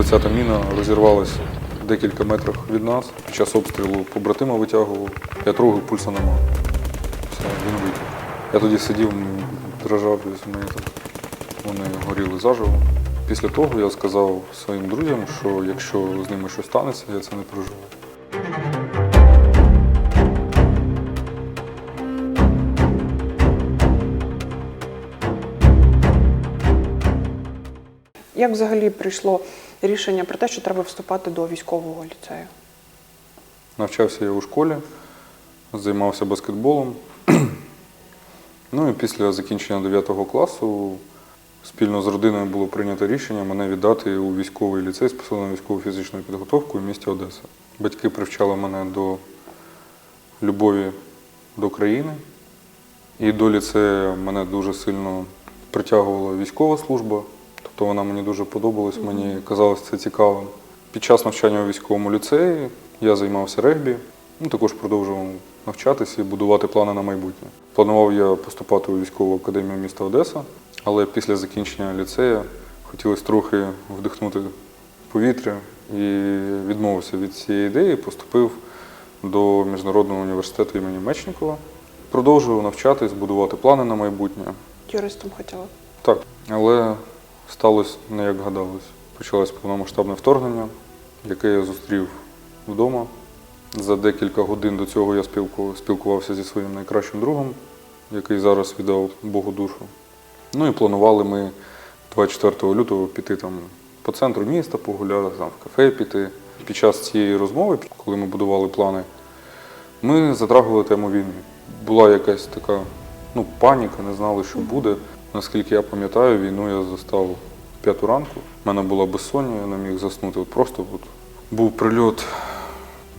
120-та міна розірвалася декілька метрах від нас. Під час обстрілу побратима витягував. Я трогаю, пульса нема. Все, він витяг. Я тоді сидів, дрожав, мені так. Вони горіли заживо. Після того я сказав своїм друзям, що якщо з ними щось станеться, я це не переживу. Як взагалі прийшло рішення про те, що треба вступати до військового ліцею? Навчався я у школі, займався баскетболом. ну і після закінчення 9 класу спільно з родиною було прийнято рішення мене віддати у військовий ліцей з посиленою військовою фізичною підготовкою в місті Одеса. Батьки привчали мене до любові до країни. І до ліцею мене дуже сильно притягувала військова служба. Тобто вона мені дуже подобалась, мені казалось це цікавим. Під час навчання у військовому ліцеї я займався регбі, ну, також продовжував навчатися і будувати плани на майбутнє. Планував я поступати у військову академію міста Одеса, але після закінчення ліцею хотілося трохи вдихнути повітря і відмовився від цієї ідеї, поступив до Міжнародного університету імені Мечникова. Продовжував навчатись, будувати плани на майбутнє. Юристом хотіла. Так, але сталося не як гадалось. Почалось повномасштабне вторгнення, яке я зустрів вдома. За декілька годин до цього я спілкувався зі своїм найкращим другом, який зараз віддав Богу душу. Ну і планували ми 24 лютого піти там по центру міста, погуляти, там в кафе піти. Під час цієї розмови, коли ми будували плани, ми затрагували тему війни. Була якась така ну, паніка, не знали, що буде. Наскільки я пам'ятаю, війну я застав п'яту ранку. У мене була безсоння, я не міг заснути. Просто от був прильот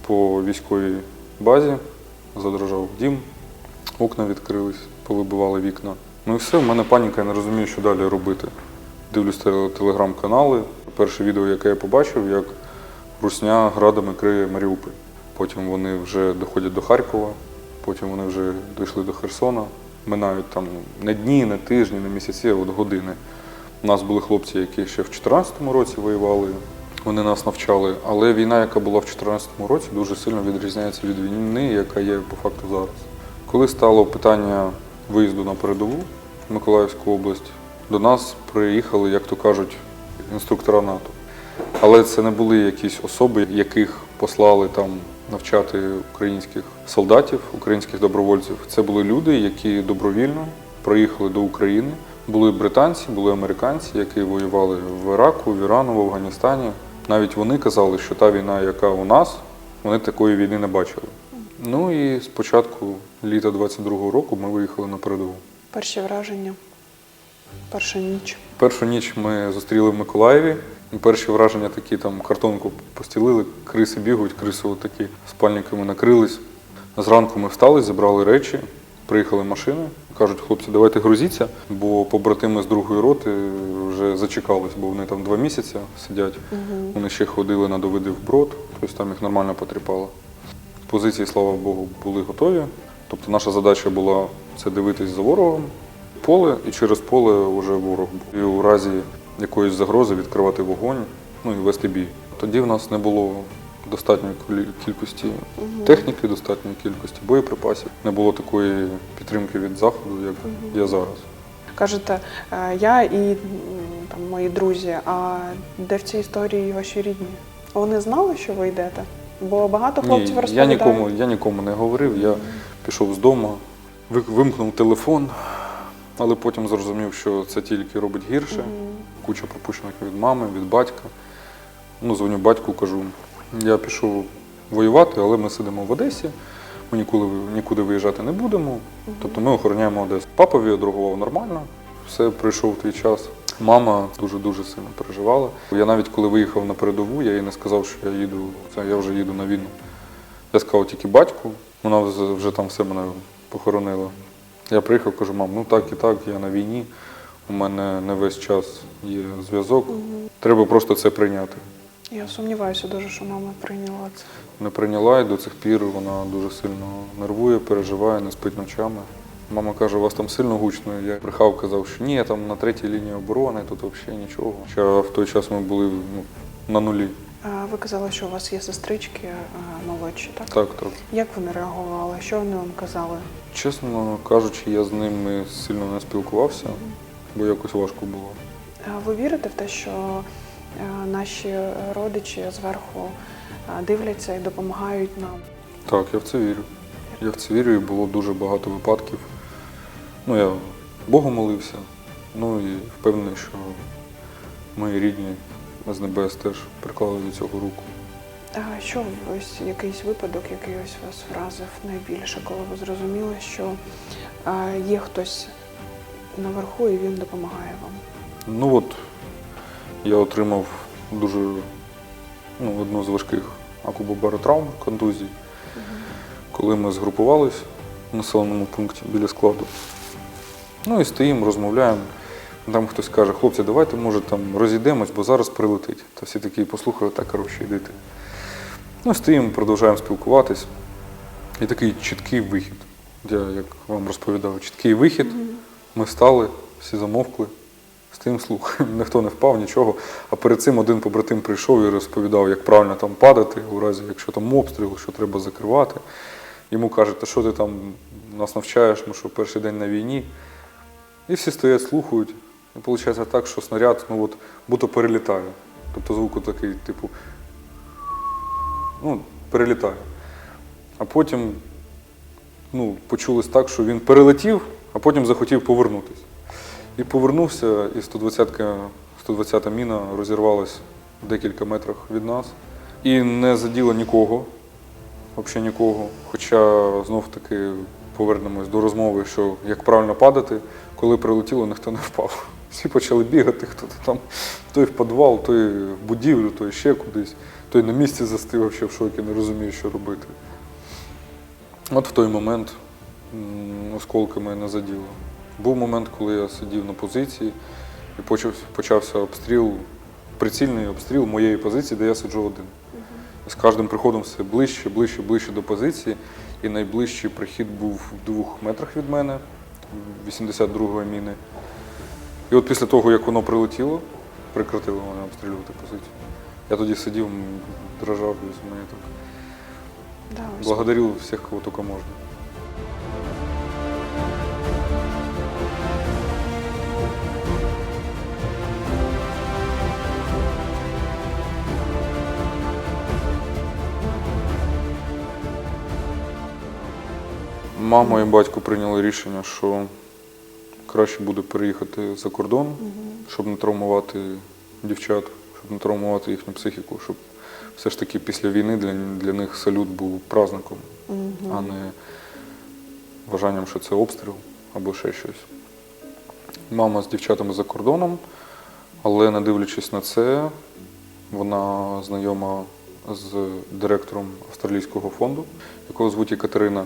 по військовій базі, задрожав дім, окна відкрились, повибивали вікна. Ну і все, в мене паніка, я не розумію, що далі робити. Дивлюсь телеграм-канали. Перше відео, яке я побачив, як Русня градами криє Маріуполь. Потім вони вже доходять до Харкова, потім вони вже дійшли до Херсона. Минають там не дні, не тижні, не місяці, а от години. У нас були хлопці, які ще в 2014 році воювали, вони нас навчали. Але війна, яка була в 2014 році, дуже сильно відрізняється від війни, яка є по факту зараз. Коли стало питання виїзду на передову в Миколаївську область, до нас приїхали, як то кажуть, інструктора НАТО. Але це не були якісь особи, яких послали там навчати українських солдатів, українських добровольців. Це були люди, які добровільно приїхали до України. Були британці, були американці, які воювали в Іраку, в Ірану, в Афганістані. Навіть вони казали, що та війна, яка у нас, вони такої війни не бачили. Ну і з початку літа 22-го року ми виїхали на передову. Перші враження, перша ніч. Першу ніч ми зустріли в Миколаєві. І Перші враження такі там картонку постілили, криси бігають, криси отакі спальниками накрились. Зранку ми встали, зібрали речі, приїхали машини. Кажуть, хлопці, давайте грузіться, бо побратими з другої роти вже зачекались, бо вони там два місяці сидять. Вони ще ходили на Давидів брод, тобто там їх нормально потріпало. Позиції, слава Богу, були готові. Тобто наша задача була це дивитись за ворогом, поле, і через поле вже ворог був. І у разі якоїсь загрози відкривати вогонь, ну і вести бій. Тоді в нас не було достатньої кількості техніки, достатньої кількості боєприпасів. Не було такої підтримки від заходу, як є зараз. Кажете, е, я і там, мої друзі, а де в цій історії ваші рідні? Вони знали, що ви йдете? Бо багато хлопців Ні, я нікому, я нікому не говорив. Я пішов з дому, ви- вимкнув телефон, але потім зрозумів, що це тільки робить гірше. Куча пропущених від мами, від батька. Ну, дзвоню батьку, кажу, я пішов воювати, але ми сидимо в Одесі. Ми ніколи нікуди виїжджати не будемо. Тобто ми охороняємо Одесу. Папові відреагував нормально, все прийшов твій час. Мама дуже-дуже сильно переживала. Я навіть коли виїхав на передову, я їй не сказав, що я їду, це я вже їду на війну. Я сказав тільки батьку, вона вже там все мене похоронила. Я приїхав, кажу, мам, ну так і так, я на війні, у мене не весь час є зв'язок. Треба просто це прийняти. Я сумніваюся дуже, що мама прийняла це. Не прийняла і до цих пір вона дуже сильно нервує, переживає, не спить ночами. Мама каже, у вас там сильно гучно. Я брехав, казав, що ні, я там на третій лінії оборони, тут взагалі нічого. Хоча в той час ми були ну, на нулі. Ви казали, що у вас є сестрички молодші, так? Так, так. Як вони реагували? Що вони вам казали? Чесно кажучи, я з ними сильно не спілкувався, бо якось важко було. А Ви вірите в те, що е, наші родичі зверху е, дивляться і допомагають нам? Так, я в це вірю. Я в це вірю, і було дуже багато випадків. Ну, я Богу молився, ну і впевнений, що мої рідні з небес теж приклали до цього руку. А що ось якийсь випадок, який ось вас вразив найбільше, коли ви зрозуміли, що є хтось наверху і він допомагає вам? Ну от я отримав дуже ну, одну з важких акубобаротравм, контузій, коли ми згрупувались в населеному пункті біля складу. Ну і стоїмо, розмовляємо. Там хтось каже, хлопці, давайте, може, там розійдемось, бо зараз прилетить. Та всі такі послухали, так коротше, йдете. Ну, стоїмо, продовжуємо спілкуватись. І такий чіткий вихід. Я, як вам розповідав, чіткий вихід. Ми стали, всі замовкли, стоїмо слухаємо. Ніхто не впав, нічого. А перед цим один побратим прийшов і розповідав, як правильно там падати, у разі, якщо там обстріл, що треба закривати. Йому кажуть, та що ти там нас навчаєш, ми що перший день на війні. І всі стоять, слухають. І виходить так, що снаряд ну, от, будто перелітає. Тобто звук такий, типу, ну, перелітає. А потім ну, почулось так, що він перелетів, а потім захотів повернутися. І повернувся, і 120-ка 120-та міна розірвалась в декілька метрах від нас. І не заділа нікого, взагалі нікого. Хоча знов таки повернемось до розмови, що як правильно падати, коли прилетіло, ніхто не впав. Всі почали бігати, хто там, той в підвал, той в будівлю, той ще кудись, той на місці застиг, ще в шокі, не розуміє, що робити. От в той момент м, осколками не заділо. Був момент, коли я сидів на позиції і почав, почався обстріл, прицільний обстріл моєї позиції, де я сиджу один. З кожним приходом все ближче, ближче, ближче до позиції. І найближчий прихід був в двох метрах від мене, 82-ї міни. І от після того, як воно прилетіло, прекратило мене обстрілювати позицію. Я тоді сидів, дрожав, мене так. Да, ось. Благодарю всех, кого только можно. Мама і батько прийняли рішення, що краще буде переїхати за кордон, щоб не травмувати дівчат, щоб не травмувати їхню психіку, щоб все ж таки після війни для, для них салют був праздником, а не вважанням, що це обстріл або ще щось. Мама з дівчатами за кордоном, але не дивлячись на це, вона знайома з директором австралійського фонду, якого звуть Катерина,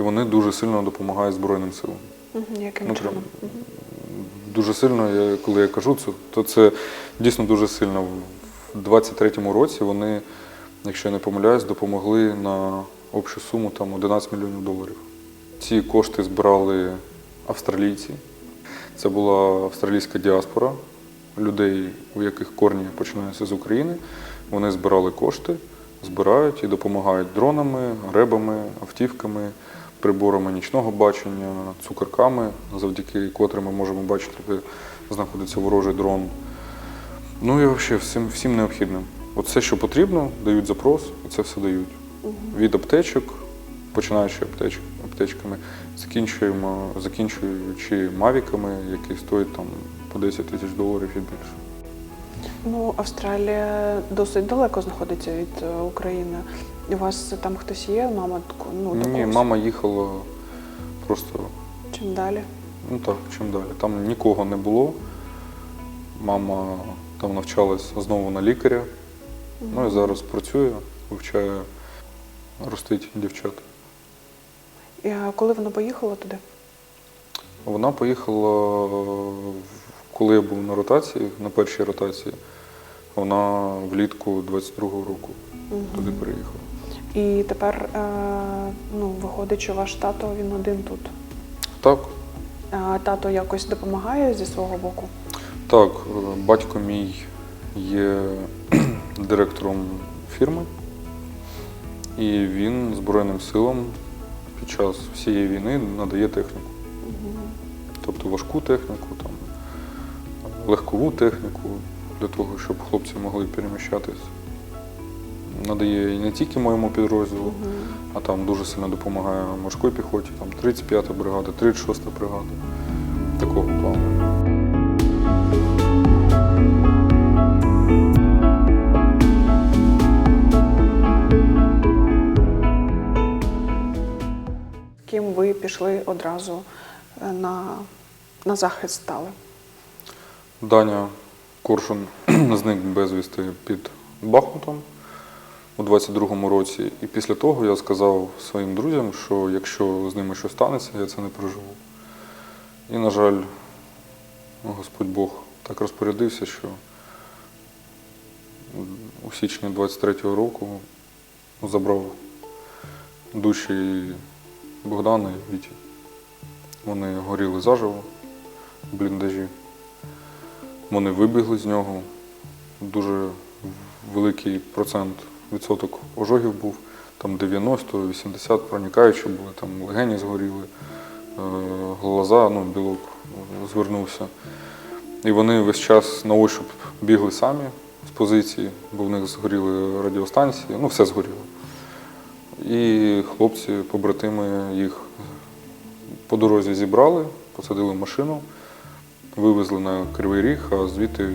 і вони дуже сильно допомагають Збройним силам. Яким Ну, чином? прям Дуже сильно, я, коли я кажу це, то це дійсно дуже сильно. В 23-му році вони, якщо я не помиляюсь, допомогли на общу суму там 11 мільйонів доларів. Ці кошти збирали австралійці. Це була австралійська діаспора людей, у яких корні починаються з України. Вони збирали кошти, збирають і допомагають дронами, ребами, автівками, приборами нічного бачення, цукерками, завдяки котрим ми можемо бачити, де знаходиться ворожий дрон. Ну і взагалі всім, всім необхідним. От все, що потрібно, дають запрос, і це все дають. Від аптечок, починаючи аптеч, аптечками, закінчуємо, закінчуючи мавіками, які стоять там по 10 тисяч доларів і більше. Ну, Австралія досить далеко знаходиться від е, України. У вас там хтось є? Мама таку- ну, Ні, мама їхала просто чим далі? Ну так, чим далі. Там нікого не було. Мама там навчалась знову на лікаря. Ну і зараз працює, вивчає, ростить дівчат. І, а коли вона поїхала туди? Вона поїхала, в- коли я був на ротації, на першій ротації. Вона влітку 22-го року туди переїхала. І тепер е, ну, виходить, що ваш тато він один тут. Так, А тато якось допомагає зі свого боку. так, е, батько мій є директором фірми, і він Збройним силам під час всієї війни надає техніку. Тобто важку техніку, там, легкову техніку для того, щоб хлопці могли переміщатись. Надає і не тільки моєму підрозділу, а там дуже сильно допомагає морській піхоті, там 35-та бригада, 36-та бригада. Такого плану. Ким ви пішли одразу е, на, на захист стали? Даня Коршун зник безвісти під Бахмутом у 22-му році. І після того я сказав своїм друзям, що якщо з ними щось станеться, я це не переживу. І, на жаль, Господь Бог так розпорядився, що у січні 23-го року забрав душі Богдана і Віті. Вони горіли заживо в бліндажі. Вони вибігли з нього. Дуже великий процент відсоток ожогів був. Там 90-80 проникаючі були, там легені згоріли, е, глаза, ну, білок звернувся. І вони весь час на ощуп бігли самі з позиції, бо в них згоріли радіостанції, ну все згоріло. І хлопці, побратими їх по дорозі зібрали, посадили машину, вивезли на Кривий Ріг, а звідти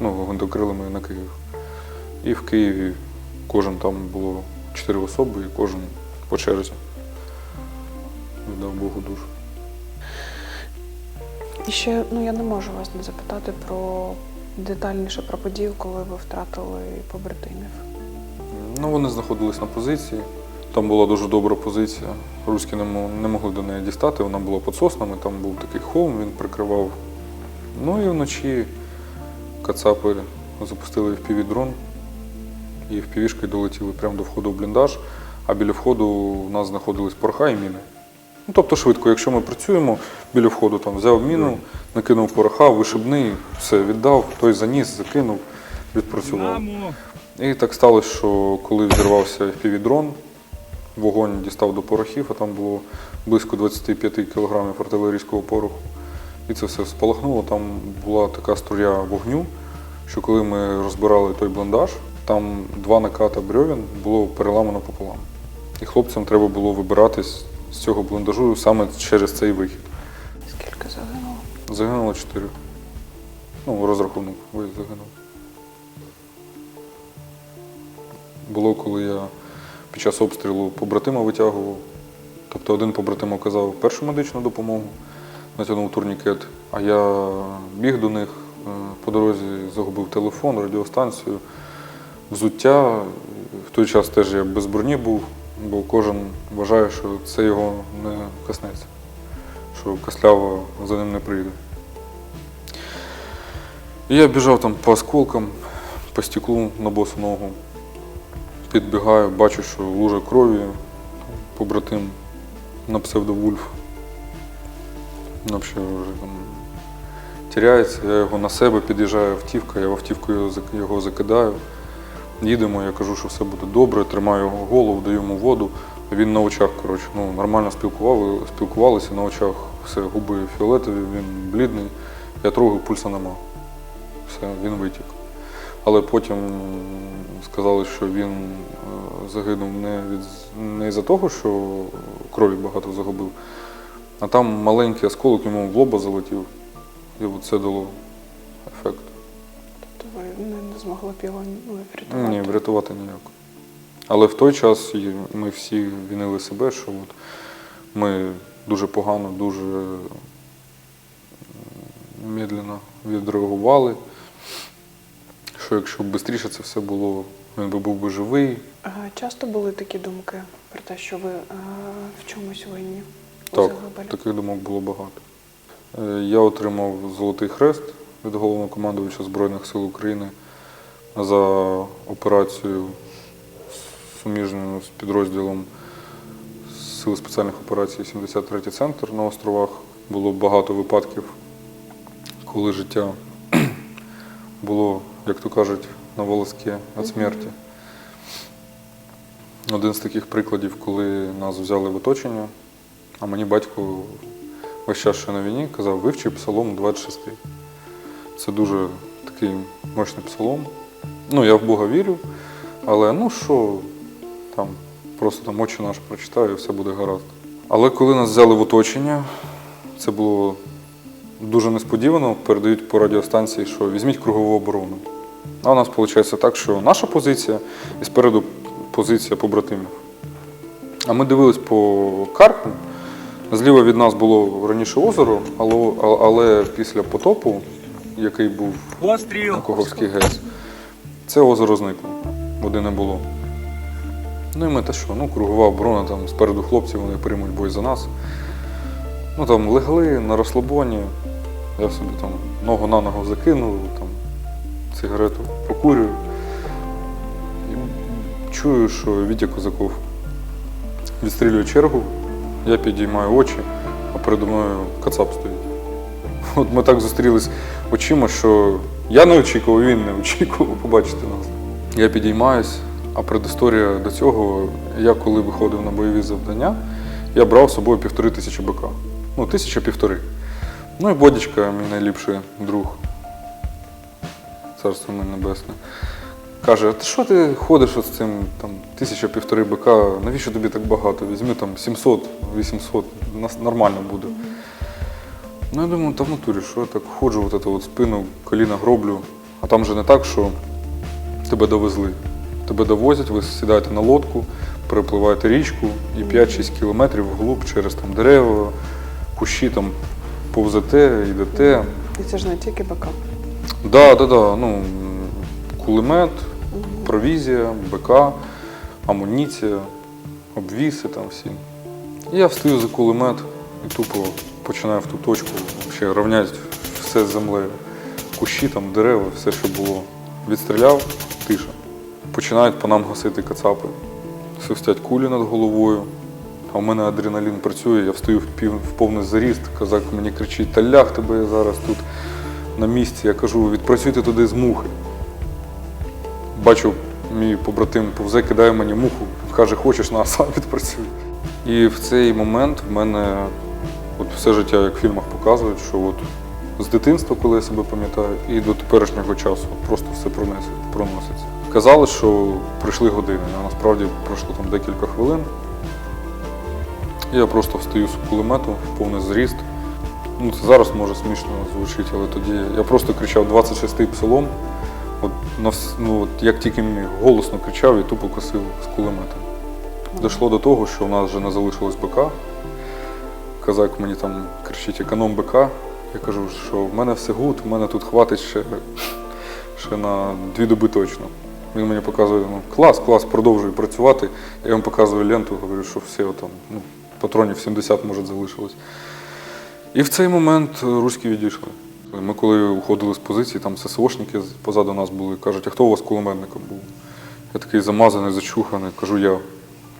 ну, гвинтокрилами на Київ. І в Києві кожен там було чотири особи, і кожен по черзі. Віддав Богу душу. І ще ну я не можу вас не запитати про детальніше про подію, коли ви втратили побратимів. Ну, вони знаходились на позиції. Там була дуже добра позиція. Руські не, могли до неї дістати, вона була під соснами, там був такий холм, він прикривав. Ну і вночі кацапи запустили в впівдрон і впівішкою долетіли прямо до входу в бліндаж, а біля входу у нас знаходились порха і міни. Ну, тобто швидко, якщо ми працюємо біля входу, там взяв міну, накинув пороха, вишибний, все віддав, той заніс, закинув, відпрацював. І так сталося, що коли взірвався FPV-дрон, вогонь дістав до порохів, а там було близько 25 кілограмів артилерійського пороху. І це все спалахнуло. Там була така струя вогню, що коли ми розбирали той бліндаж, там два наката брьовін було переламано пополам. І хлопцям треба було вибиратись з цього бліндажу саме через цей вихід. Скільки загинуло? Загинуло чотири. Ну, розрахунок загинув. Було, коли я під час обстрілу побратима витягував. Тобто один побратим оказав першу медичну допомогу, натягнув турнікет, а я біг до них е, по дорозі, загубив телефон, радіостанцію, взуття. В той час теж я без броні був, бо кожен вважає, що це його не коснеться, що кослява за ним не прийде. І я біжав там по осколкам, по стеклу на босу ногу. Підбігаю, бачу, що лужа крові, побратим на псевдовульф. Ну, Взагалі вже там тіряється, я його на себе під'їжджаю автівка, я в автівку його закидаю. Їдемо, я кажу, що все буде добре, тримаю його голову, даю йому воду. Він на очах, коротше, ну, нормально спілкували, спілкувалися, на очах все, губи фіолетові, він блідний. Я трогаю, пульса нема. Все, він витік. Але потім сказали, що він е, загинув не, від, не із-за того, що крові багато загубив, а там маленький осколок йому в лоба залетів, і це дало ви не, не змогли б його ну, врятувати? Ні, врятувати ніяк. Але в той час ми всі вінили себе, що от ми дуже погано, дуже медленно відреагували. Що якщо б швидше це все було, він би був би живий. А Часто були такі думки про те, що ви в чомусь винні Так, таких думок було багато. Е, Я отримав Золотий Хрест від головнокомандувача Збройних сил України за операцію суміжною з підрозділом Сил спеціальних операцій 73-й центр на островах. Було багато випадків, коли життя було, як то кажуть, на волоске від смерті. Один з таких прикладів, коли нас взяли в оточення, а мені батько весь час, що на війні, казав, вивчи псалом 26. Це дуже такий мощний псалом. Ну, я в Бога вірю, але ну що, там просто там очі наші прочитаю, і все буде гаразд. Але коли нас взяли в оточення, це було дуже несподівано. Передають по радіостанції, що візьміть кругову оборону. А у нас виходить так, що наша позиція і спереду позиція побратимів. А ми дивились по картам. Зліва від нас було раніше озеро, але, але після потопу, який був Постріл! на Коховський ГЕС, це озеро зникло. Води не було. Ну і ми те що, ну, кругова оборона, там спереду хлопці, вони приймуть бой за нас. Ну там легли на розслабоні, я собі там ногу на ногу закинув, там сигарету покурюю. І чую, що Вітя Козаков відстрілює чергу, я підіймаю очі, а передо мною кацап стоїть. От ми так зустрілись очима, що я не очікував, він не очікував побачити нас. Я підіймаюсь, а предісторія до цього, я коли виходив на бойові завдання, я брав з собою півтори тисячі БК. Ну, тисяча півтори. Ну і Бодічка, мій найліпший друг. Царство йому небесне. Каже, а ти що ти ходиш з цим там, тисяча півтори БК, навіщо тобі так багато? Візьми там 700, 800, нормально буде. Ну, я думаю, та в натурі, що я так ходжу, от эту от спину, коліна гроблю. А там же не так, що тебе довезли. Тебе довозять, ви сідаєте на лодку, перепливаєте річку і 5-6 кілометрів вглуб через там дерева, кущі там повзете, йдете. І це ж не тільки БК. Да, да, да. Ну, кулемет, провізія, БК, амуніція, обвіси там всі. І я встаю за кулемет і тупо починаю в ту точку ще рівняти все з землею. Кущі, там, дерева, все, що було. Відстріляв, тиша. Починають по нам гасити кацапи. Свистять кулі над головою. А в мене адреналін працює, я встаю в, пів, в повний заріст, казак мені кричить, та ляг тебе я зараз тут на місці. Я кажу, відпрацюйте туди з мухи. Бачу, мій побратим повзе, кидає мені муху, каже, хочеш на сам відпрацюй. І в цей момент в мене от все життя, як в фільмах показують, що от з дитинства, коли я себе пам'ятаю, і до теперішнього часу просто все проноситься. Казали, що прийшли години, а насправді пройшло там декілька хвилин. Я просто встаю з кулемету в повний зріст. Ну, це зараз може смішно звучить, але тоді я просто кричав 26-й псалом. От, ну, от, як тільки міг, голосно кричав і тупо косив з кулемета. Дійшло до того, що в нас вже не залишилось БК. Казак мені там кричить економ БК. Я кажу, що в мене все гуд, в мене тут хватить ще, ще на дві доби точно. Він мені показує, ну, клас, клас, продовжуй працювати. Я йому показую ленту, говорю, що все там, ну, патронів 70 може залишилось. І в цей момент руські відійшли. Ми коли уходили з позиції, там ССОшники позаду нас були, кажуть, а хто у вас кулеметником був? Я такий замазаний, зачуханий, кажу я.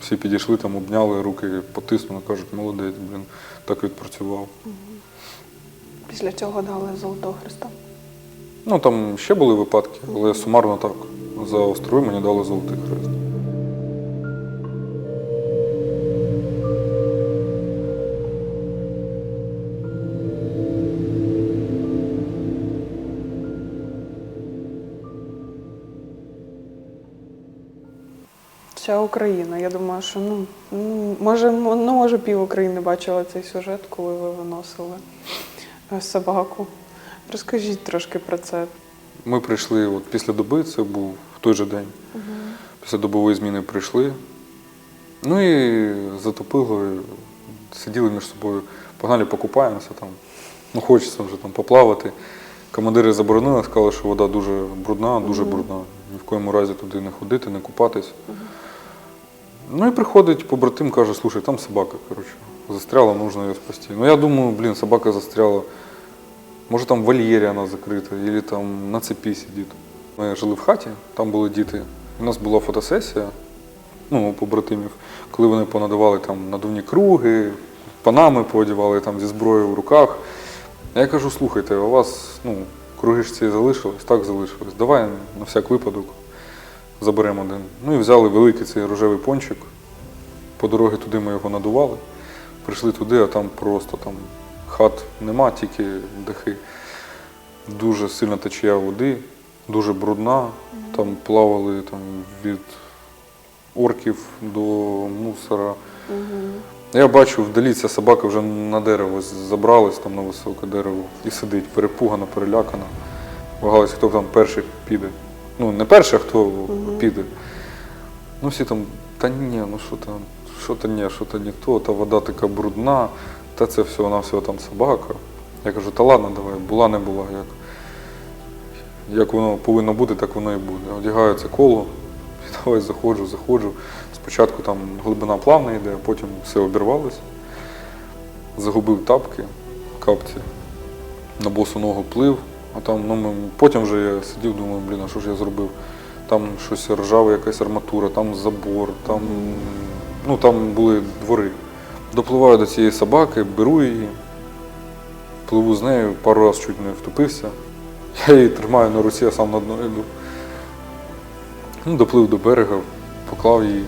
Всі підійшли, там обняли, руки потиснули, кажуть, молодець, блін, так відпрацював. Після цього дали Золотого Христа. Ну там ще були випадки, але сумарно так. За острови мені дали золотий хрест. Вся Україна. Я думаю, що ну, може, ну, може пів України бачила цей сюжет, коли ви виносили е, собаку. Розкажіть трошки про це. Ми прийшли от після доби, це був в той же день. Після добової зміни прийшли. Ну і затопило, сиділи між собою, погнали покупаємося там. Ну, хочеться вже там поплавати. Командири заборонили, сказали, що вода дуже брудна, дуже брудна. Ні в коєму разі туди не ходити, не купатись. Ну і приходить побратим, каже, слушай, там собака, коротше, застряла, нужно її спасти. Ну я думаю, блін, собака застряла. Може там в вольєрі вона закрита, або там на цепі сидить. Ми жили в хаті, там були діти. У нас була фотосесія, ну, у побратимів, коли вони понадавали там надувні круги, панами поодівали там зі зброєю в руках. Я кажу, слухайте, у вас ну, круги ж ці залишились, так залишились. Давай на всяк випадок заберемо один. Ну і взяли великий цей рожевий пончик. По дорогі туди ми його надували. Прийшли туди, а там просто там хат нема, тільки дахи. Дуже сильна течія води, дуже брудна. Там плавали там, від орків до мусора. Я бачу, вдалі ця собака вже на дерево забралась там на високе дерево і сидить, перепугана, перелякана. Вагалась, хто там перший піде. Ну, не перший, а хто піде. Ну всі там, та ні, ну що там, що то ні, що то не то, та вода така брудна, та це все, вона всього там собака. Я кажу, та ладно, давай, була не була. Як, як воно повинно бути, так воно і буде. Одягаю це коло, і давай заходжу, заходжу. Спочатку там глибина плавна йде, а потім все обірвалося. Загубив тапки, капці, на босу ногу плив, а там, ну, ми, потім вже я сидів, думаю, блін, а що ж я зробив? Там щось ржаве, якась арматура, там забор, там, ну, там були двори. Допливаю до цієї собаки, беру її, пливу з нею, пару разів чуть не втопився. Я її тримаю на руці, а сам на дно йду. Ну, доплив до берега, поклав її.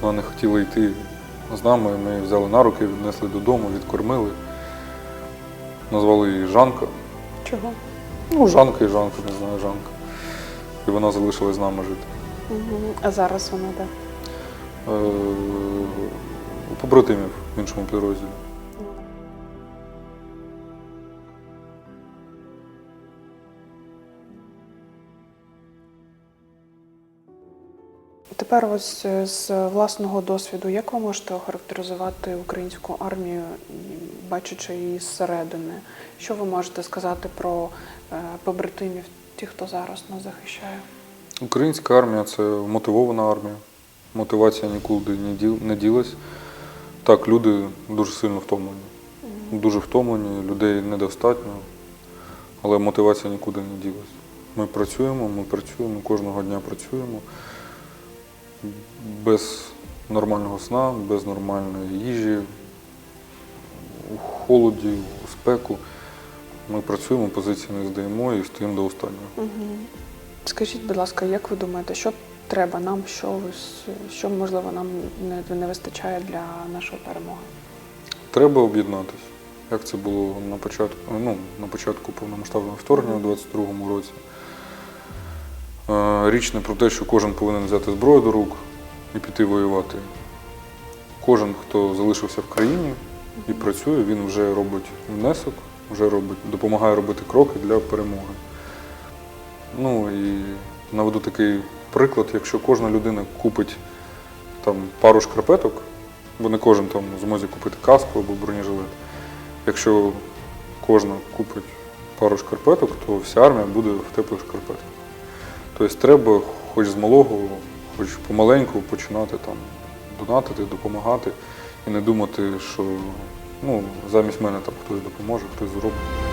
Вона не хотіла йти з нами. Ми її взяли на руки, віднесли додому, відкормили. Назвали її Жанка. Чого? Ну, Жанка і Жанка, не знаю, Жанка. І вона залишилась з нами жити. А зараз вона де? Е, у побратимів в іншому підрозділі. Тепер ось е, з власного досвіду, як ви можете охарактеризувати українську армію, бачачи її зсередини? Що ви можете сказати про е, побратимів, ті, хто зараз нас захищає? Українська армія це мотивована армія. Мотивація нікуди не ділась. Так, люди дуже сильно втомлені. Дуже втомлені, людей недостатньо, але мотивація нікуди не ділась. Ми працюємо, ми працюємо, кожного дня працюємо. Без нормального сна, без нормальної їжі, холоді, у спеку. Ми працюємо, позиції не здаємо і стоїмо до останнього. Угу. Скажіть, будь ласка, як ви думаєте, що треба нам, що, що можливо нам не, не вистачає для нашої перемоги? Треба об'єднатися. Як це було на початку, ну, на початку повномасштабного вторгнення у 22-му році. Е, Річ не про те, що кожен повинен взяти зброю до рук і піти воювати. Кожен, хто залишився в країні і працює, він вже робить внесок, вже робить, допомагає робити кроки для перемоги. Ну і наведу такий приклад, якщо кожна людина купить там пару шкарпеток, бо не кожен там в змозі купити каску або бронежилет. Якщо кожна купить пару шкарпеток, то вся армія буде в теплих шкарпетках. Тобто треба хоч з малого, хоч помаленьку починати там донатити, допомагати і не думати, що ну, замість мене там хтось допоможе, хтось зробить.